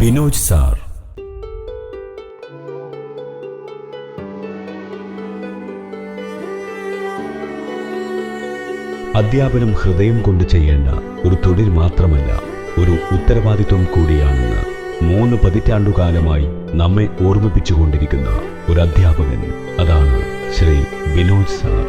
Binoj sir. അധ്യാപനം ഹൃദയം കൊണ്ട് ചെയ്യേണ്ട ഒരു തൊഴിൽ മാത്രമല്ല ഒരു ഉത്തരവാദിത്വം കൂടിയാണെന്ന് മൂന്ന് പതിറ്റാണ്ടുകാലമായി നമ്മെ ഓർമ്മിപ്പിച്ചുകൊണ്ടിരിക്കുന്ന ഒരു അധ്യാപകൻ അതാണ് ശ്രീ ബിനോജ് സാർ.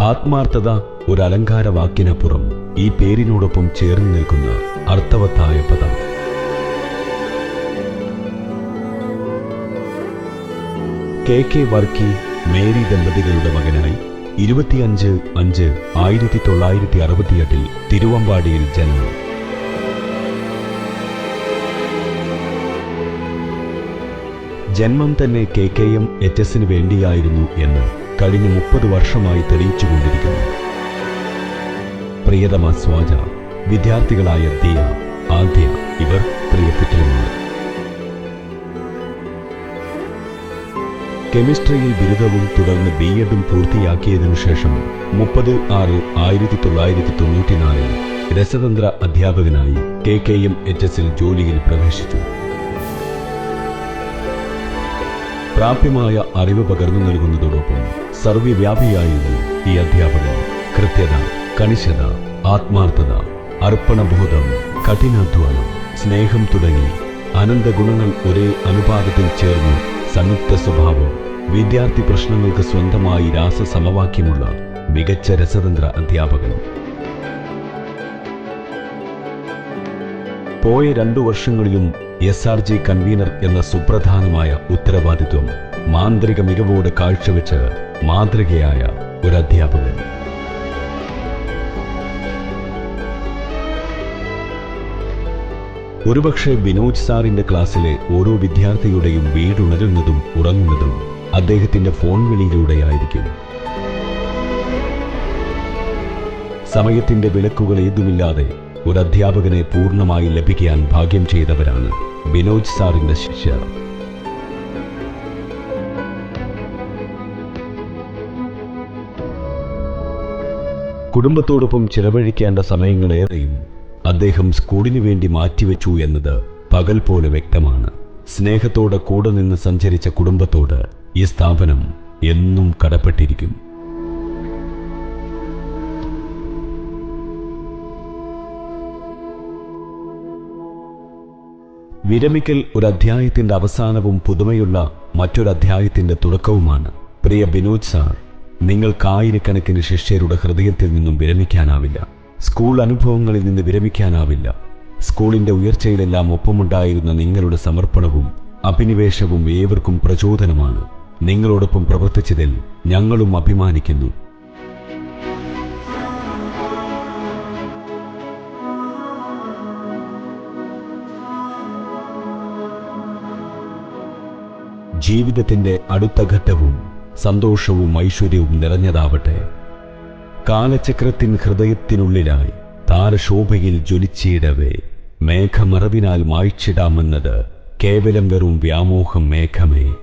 ആത്മാർത്ഥത ഒരു അലങ്കാര വാക്കിനപ്പുറം ഈ പേരിനോടൊപ്പം ചേർന്ന് നിൽക്കുന്ന അർത്ഥവത്തായ പദം. കെ കെ വർക്കി മേരി ദമ്പതികളുടെ മകനായി ഇരുപത്തിയഞ്ച് അഞ്ച് ആയിരത്തി തൊള്ളായിരത്തി അറുപത്തിയെട്ടിൽ തിരുവമ്പാടിയിൽ ജനനം. ജന്മം തന്നെ കെ കെ എം എച്ച് എസിന് വേണ്ടിയായിരുന്നു എന്ന് കഴിഞ്ഞ മുപ്പത് വർഷമായി തെളിയിച്ചുകൊണ്ടിരിക്കുന്നു. പ്രിയതമ സ്വാജ വിദ്യാർത്ഥികളായ ദിയ ആദ്യ ഇവർ പ്രിയപ്പെട്ടിരുന്നു കെമിസ്ട്രിയിൽ ബിരുദവും തുടർന്ന് ബി എഡും പൂർത്തിയാക്കിയതിനു ശേഷം മുപ്പത് ആറ് ആയിരത്തി തൊള്ളായിരത്തി തൊണ്ണൂറ്റിനാലിൽ രസതന്ത്ര അധ്യാപകനായി കെ കെ എം എച്ച് എസിൽ ജോലിയിൽ പ്രവേശിച്ചു. പ്രാപ്യമായ അറിവ് പകർന്നു നൽകുന്നതോടൊപ്പം സർവവ്യാപിയായിരുന്നു ഈ അധ്യാപകൻ കൃത്യത. കണിശത ആത്മാർത്ഥത അർപ്പണബോധം കഠിനാധ്വാനം സ്നേഹം തുടങ്ങി അനന്ത ഗുണങ്ങൾ ഒരേ അനുപാതത്തിൽ ചേർന്ന് സംയുക്ത സ്വഭാവം വിദ്യാർത്ഥി പ്രശ്നങ്ങൾക്ക് സ്വന്തമായി രാസസമവാക്യമുള്ള മികച്ച രസതന്ത്ര അധ്യാപകൻ. പോയ രണ്ടു വർഷങ്ങളിലും എസ് ആർ ജി കൺവീനർ എന്ന സുപ്രധാനമായ ഉത്തരവാദിത്വം മാന്ത്രിക മികവോട് കാഴ്ചവെച്ച് മാതൃകയായ ഒരു അധ്യാപകൻ. ഒരുപക്ഷെ വിനോദ് സാറിന്റെ ക്ലാസ്സിലെ ഓരോ വിദ്യാർത്ഥിയുടെയും വീടുണരുന്നതും ഉറങ്ങുന്നതും അദ്ദേഹത്തിന്റെ ഫോൺ വിളിയിലൂടെയായിരിക്കും. സമയത്തിന്റെ വിലക്കുകൾ ഏതുമില്ലാതെ ഒരു അധ്യാപകനെ പൂർണമായി ലഭിക്കാൻ ഭാഗ്യം ചെയ്തവരാണ് വിനോദ് സാറിന്റെ ശിഷ്യർ. കുടുംബത്തോടൊപ്പം ചിലവഴിക്കേണ്ട സമയങ്ങളേറെയും അദ്ദേഹം സ്കൂളിനു വേണ്ടി മാറ്റിവെച്ചു എന്നത് പകൽ പോലെ വ്യക്തമാണ്. സ്നേഹത്തോടെ കൂടെ നിന്ന് സഞ്ചരിച്ച കുടുംബത്തോട് ഈ സ്ഥാപനം എന്നും കടപ്പെട്ടിരിക്കും. വിരമിക്കൽ ഒരു അധ്യായത്തിന്റെ അവസാനവും പുതുമയുള്ള മറ്റൊരു അധ്യായത്തിന്റെ തുടക്കവുമാണ്. പ്രിയ ബിനോദ് സാർ നിങ്ങൾക്കായിരക്കണക്കിന് ശിഷ്യരുടെ ഹൃദയത്തിൽ നിന്നും വിരമിക്കാനാവില്ല. സ്കൂൾ അനുഭവങ്ങളിൽ നിന്ന് വിരമിക്കാനാവില്ല. സ്കൂളിന്റെ ഉയർച്ചയിലെല്ലാം ഒപ്പമുണ്ടായിരുന്ന നിങ്ങളുടെ സമർപ്പണവും അഭിനിവേശവും ഏവർക്കും പ്രചോദനമാണ്. നിങ്ങളോടൊപ്പം പ്രവർത്തിച്ചതിൽ ഞങ്ങളും അഭിമാനിക്കുന്നു. ജീവിതത്തിന്റെ അടുത്ത ഘട്ടവും സന്തോഷവും ഐശ്വര്യവും നിറഞ്ഞതാവട്ടെ. കാലചക്രത്തിൻ ഹൃദയത്തിനുള്ളിലായി താരശോഭയിൽ ജ്വലിച്ചിടവേ. മേഘമറവിനാൽ മായ്ച്ചിടാമെന്നത് കേവലം വെറും വ്യാമോഹം മേഘമേ.